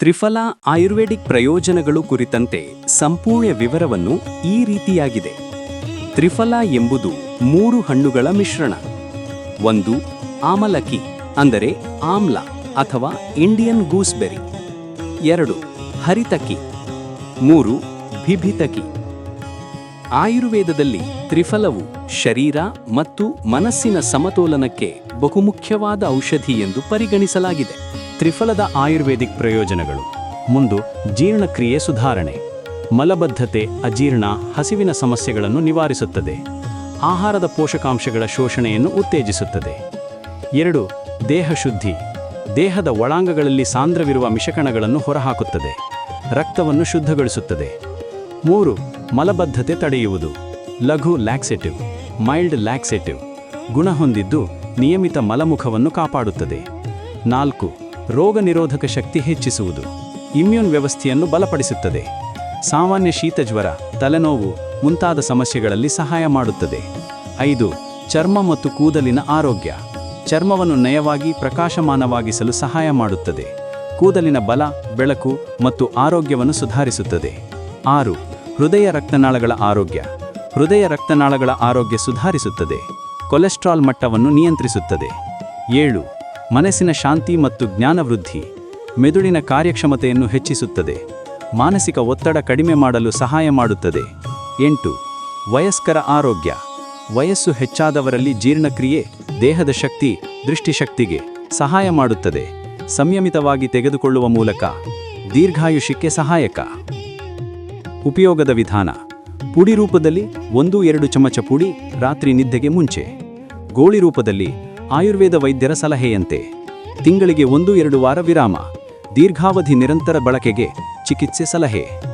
ತ್ರಿಫಲ ಆಯುರ್ವೇದಿಕ್ ಪ್ರಯೋಜನಗಳು ಕುರಿತಂತೆ ಸಂಪೂರ್ಣ ವಿವರವನ್ನು ಈ ರೀತಿಯಾಗಿದೆ. ತ್ರಿಫಲ ಎಂಬುದು ಮೂರು ಹಣ್ಣುಗಳ ಮಿಶ್ರಣ. ಒಂದು ಆಮಲಕಿ, ಅಂದರೆ ಆಮ್ಲ ಅಥವಾ ಇಂಡಿಯನ್ ಗೂಸ್ಬೆರಿ. ಎರಡು ಹರಿತಕಿ, ಮೂರು ಭಿಭಿತಕಿ ಆಯುರ್ವೇದದಲ್ಲಿ ತ್ರಿಫಲವು ಶರೀರ ಮತ್ತು ಮನಸ್ಸಿನ ಸಮತೋಲನಕ್ಕೆ ಬಹುಮುಖ್ಯವಾದ ಔಷಧಿ ಎಂದು ಪರಿಗಣಿಸಲಾಗಿದೆ. ತ್ರಿಫಲದ ಆಯುರ್ವೇದಿಕ್ ಪ್ರಯೋಜನಗಳು. ಮುಂದು, ಜೀರ್ಣಕ್ರಿಯೆ ಸುಧಾರಣೆ. ಮಲಬದ್ಧತೆ, ಅಜೀರ್ಣ, ಹಸಿವಿನ ಸಮಸ್ಯೆಗಳನ್ನು ನಿವಾರಿಸುತ್ತದೆ. ಆಹಾರದ ಪೋಷಕಾಂಶಗಳ ಶೋಷಣೆಯನ್ನು ಉತ್ತೇಜಿಸುತ್ತದೆ. ಎರಡು, ದೇಹ ಶುದ್ಧಿ. ದೇಹದ ಒಳಾಂಗಗಳಲ್ಲಿ ಸಾಂದ್ರವಿರುವ ಮಿಶಕಣಗಳನ್ನು ಹೊರಹಾಕುತ್ತದೆ. ರಕ್ತವನ್ನು ಶುದ್ಧಗೊಳಿಸುತ್ತದೆ. ಮೂರು, ಮಲಬದ್ಧತೆ ತಡೆಯುವುದು. ಲಘು ಲ್ಯಾಕ್ಸೆಟಿವ್, ಮೈಲ್ಡ್ ಲ್ಯಾಕ್ಸೆಟಿವ್. ಗುಣ ಹೊಂದಿದ್ದು ನಿಯಮಿತ ಮಲಮುಖವನ್ನು ಕಾಪಾಡುತ್ತದೆ. ನಾಲ್ಕು ರೋಗ ನಿರೋಧಕ ಶಕ್ತಿ ಹೆಚ್ಚಿಸುವುದು ಇಮ್ಯೂನ್ ವ್ಯವಸ್ಥೆಯನ್ನು ಬಲಪಡಿಸುತ್ತದೆ. ಸಾಮಾನ್ಯ ಶೀತಜ್ವರ ತಲೆನೋವು ಮುಂತಾದ ಸಮಸ್ಯೆಗಳಲ್ಲಿ ಸಹಾಯ ಮಾಡುತ್ತದೆ. ಐದು, ಚರ್ಮ ಮತ್ತು ಕೂದಲಿನ ಆರೋಗ್ಯ. ಚರ್ಮವನ್ನು ನಯವಾಗಿ, ಪ್ರಕಾಶಮಾನವಾಗಿಸಲು ಸಹಾಯ ಮಾಡುತ್ತದೆ. ಕೂದಲಿನ ಬಲ, ಬೆಳಕು ಮತ್ತು ಆರೋಗ್ಯವನ್ನು ಸುಧಾರಿಸುತ್ತದೆ. ಆರು, ಹೃದಯ ರಕ್ತನಾಳಗಳ ಆರೋಗ್ಯ. ಹೃದಯ ರಕ್ತನಾಳಗಳ ಆರೋಗ್ಯ ಸುಧಾರಿಸುತ್ತದೆ. ಕೊಲೆಸ್ಟ್ರಾಲ್ ಮಟ್ಟವನ್ನು ನಿಯಂತ್ರಿಸುತ್ತದೆ. ಏಳು ಮನಸ್ಸಿನ ಶಾಂತಿ ಮತ್ತು ಜ್ಞಾನವೃದ್ಧಿ ಮೆದುಳಿನ ಕಾರ್ಯಕ್ಷಮತೆಯನ್ನು ಹೆಚ್ಚಿಸುತ್ತದೆ. ಮಾನಸಿಕ ಒತ್ತಡ ಕಡಿಮೆ ಮಾಡಲು ಸಹಾಯ ಮಾಡುತ್ತದೆ. ಎಂಟು, ವಯಸ್ಕರ ಆರೋಗ್ಯ ವಯಸ್ಸು ಹೆಚ್ಚಾದವರಲ್ಲಿ ಜೀರ್ಣಕ್ರಿಯೆ ದೇಹದ ಶಕ್ತಿ, ದೃಷ್ಟಿಶಕ್ತಿಗೆ ಸಹಾಯ ಮಾಡುತ್ತದೆ. ಸಂಯಮಿತವಾಗಿ ತೆಗೆದುಕೊಳ್ಳುವ ಮೂಲಕ ದೀರ್ಘಾಯುಷ್ಯಕ್ಕೆ ಸಹಾಯಕ. ಉಪಯೋಗದ ವಿಧಾನ ಪುಡಿ ರೂಪದಲ್ಲಿ ಒಂದು ಎರಡು ಚಮಚ ಪುಡಿ ರಾತ್ರಿ ನಿದ್ದೆಗೆ ಮುಂಚೆ. ಗೋಳಿ ರೂಪದಲ್ಲಿ ಆಯುರ್ವೇದ ವೈದ್ಯರ ಸಲಹೆಯಂತೆ. ತಿಂಗಳಿಗೆ ಒಂದು ಎರಡು ವಾರ ವಿರಾಮ. ದೀರ್ಘಾವಧಿ ನಿರಂತರ ಬಳಕೆಗೆ ಚಿಕಿತ್ಸೆ ಸಲಹೆ.